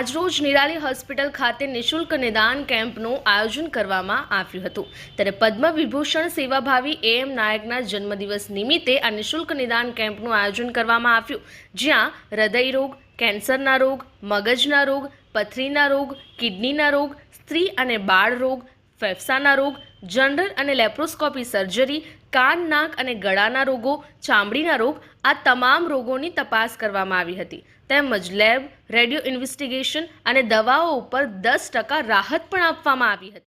આજરોજ નિરાલી હોસ્પિટલ ખાતે નિશુલ્ક નિદાન કેમ્પનું આયોજન કરવામાં આવ્યું હતું. ત્યારે પદ્મ વિભૂષણ સેવાભાવી એમ નાયકના જન્મદિવસ નિમિત્તે આ નિશુલ્ક નિદાન કેમ્પનું આયોજન કરવામાં આવ્યું, જ્યાં હૃદય રોગ, કેન્સરના રોગ, મગજના રોગ, પથરીના રોગ, કિડનીના રોગ, સ્ત્રી અને બાળ રોગ, ફેફસાના રોગ, જનરલ અને લેપ્રોસ્કોપી સર્જરી, કાન, નાક અને ગળાના રોગો, ચામડીના રોગ આ તમામ રોગોની તપાસ કરવામાં આવી હતી. તેમજ લેબ રેડિયો ઇન્વેસ્ટિગેશન અને દવાઓ ઉપર દસ ટકા રાહત પણ આપવામાં આવી હતી.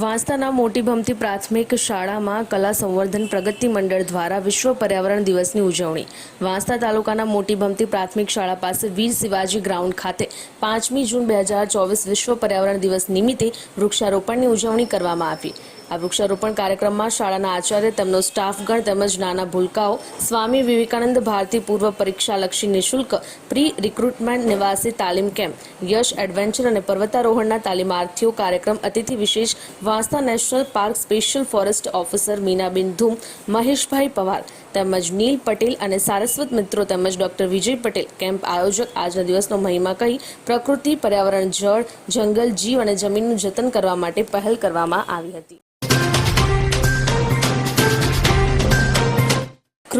વાંસદાના મોટી ભમતી પ્રાથમિક શાળામાં કલા સંવર્ધન પ્રગતિ મંડળ દ્વારા વિશ્વ પર્યાવરણ દિવસની ઉજવણી. વાંસદા તાલુકાના મોટી ભમતી પ્રાથમિક શાળા પાસે વીર શિવાજી ગ્રાઉન્ડ ખાતે પાંચમી જૂન બે હજાર ચોવીસ વિશ્વ પર્યાવરણ દિવસ નિમિત્તે વૃક્ષારોપણની ઉજવણી કરવામાં આવી. આ વૃક્ષારોપણ કાર્યક્રમમાં શાળાના આચાર્ય, તેમનો સ્ટાફગણ તેમજ નાના ભૂલકાઓ, સ્વામી વિવેકાનંદ ભારતી પૂર્વ પરીક્ષાલક્ષી નિશુલ્ક પ્રી રિક્રુટમેન્ટ નિવાસી તાલીમ કેમ્પ, યશ એડવેન્ચર અને પર્વતારોહણના તાલીમાર્થીઓ કાર્યક્રમ અતિથિ વિશેષ Vansda national park special forest officer Minaben Dhum, Maheshbhai Pawar તેમજ નીલ પટેલ અને સારસ્વત મિત્રો તેમજ ડોક્ટર વિજય પટેલ કેમ્પ આયોજક આજના દિવસનો મહિમા કહી પ્રકૃતિ, પર્યાવરણ, જળ, જંગલ, જીવ અને જમીનનું જતન કરવા માટે પહેલ કરવામાં આવી હતી.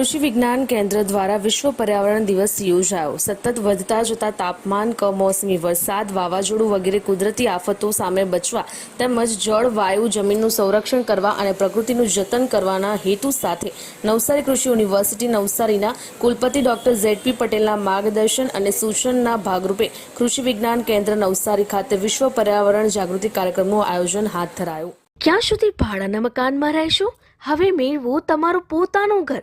કૃષિ વિજ્ઞાન કેન્દ્ર દ્વારા વિશ્વ પર્યાવરણ દિવસ યોજાયો. સતત વધતા જતા તાપમાન, કમોસમી વરસાદ, વાવાઝોડું વગેરે કુદરતી આફતો સામે બચવા તેમજ જળ, વાયુ, જમીનનું સંરક્ષણ કરવા અને પ્રકૃતિનું જતન કરવાના હેતુ સાથે નવસારી કૃષિ યુનિવર્સિટી નવસારીના કુલપતિ ડોક્ટર ઝેડપી પટેલના માર્ગદર્શન અને સૂચનના ભાગરૂપે કૃષિ વિજ્ઞાન કેન્દ્ર નવસારી ખાતે વિશ્વ પર્યાવરણ જાગૃતિ કાર્યક્રમનું આયોજન હાથ ધરાયું. ક્યાં સુધી ભાડાના મકાનમાં રહેશો? હવે મેળવો તમારું પોતાનું ઘર.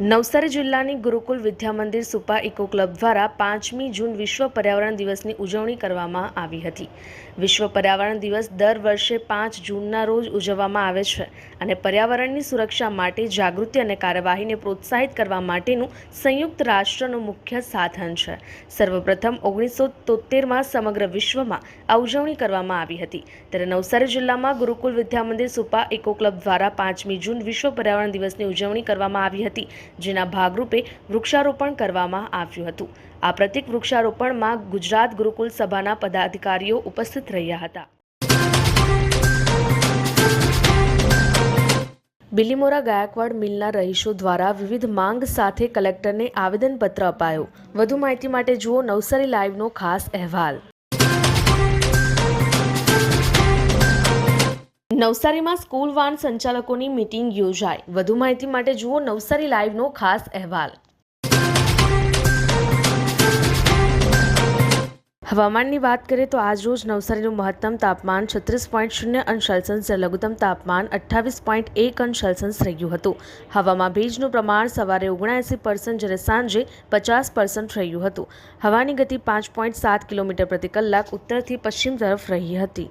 Navsari જિલ્લાની ગુરુકુલ વિદ્યા મંદિર સુપા ઇકો ક્લબ દ્વારા પાંચમી જૂન વિશ્વ પર્યાવરણ દિવસની ઉજવણી કરવામાં આવી હતી. વિશ્વ પર્યાવરણ દિવસ દર વર્ષે પાંચ જૂનના રોજ ઉજવવામાં આવે છે અને પર્યાવરણની સુરક્ષા માટે જાગૃતિ અને કાર્યવાહીને પ્રોત્સાહિત કરવા માટેનું સંયુક્ત રાષ્ટ્રનું મુખ્ય સાધન છે. સર્વપ્રથમ ઓગણીસો તોતેરમાં સમગ્ર વિશ્વમાં આ ઉજવણી કરવામાં આવી હતી. ત્યારે નવસારી જિલ્લામાં ગુરુકુલ વિદ્યા મંદિર સુપા ઇકો ક્લબ દ્વારા પાંચમી જૂન વિશ્વ પર્યાવરણ દિવસની ઉજવણી કરવામાં આવી હતી. જેના ભાગરૂપે વૃક્ષારોપણ કરવામાં આવ્યું હતું. આ પ્રતિક વૃક્ષારોપણમાં ગુજરાત ગુરુકુલ સભાના પદાધિકારીઓ ઉપસ્થિત રહ્યા હતા. બિલીમોરા ગાયકવાડ મિલના રહીશો દ્વારા વિવિધ માંગ સાથે કલેક્ટરને આવેદનપત્ર અપાયું. વધુ માહિતી માટે જુઓ નવસારી લાઈવનો ખાસ અહેવાલ. નવસારીમાં સ્કૂલ વાન સંચાલકોની મીટિંગ યોજાઈ. વધુ માહિતી માટે જુઓ નવસારી લાઈવનો ખાસ અહેવાલ. હવામાનની વાત કરીએ તો આજ રોજ નવસારીનું મહત્તમ તાપમાન છત્રીસ પોઈન્ટ શૂન્ય અંશ સેલ્સિયસ જ્યારે લઘુત્તમ તાપમાન અઠ્ઠાવીસ પોઈન્ટ એક અંશ સેલ્સિયસ રહ્યું હતું. હવામાં ભેજનું પ્રમાણ સવારે ઓગણએંસી પર્સન્ટ જ્યારે સાંજે પચાસ પર્સન્ટ રહ્યું હતું. હવાની ગતિ પાંચ પોઈન્ટ સાત કિલોમીટર પ્રતિ કલાક ઉત્તરથી પશ્ચિમ તરફ રહી હતી.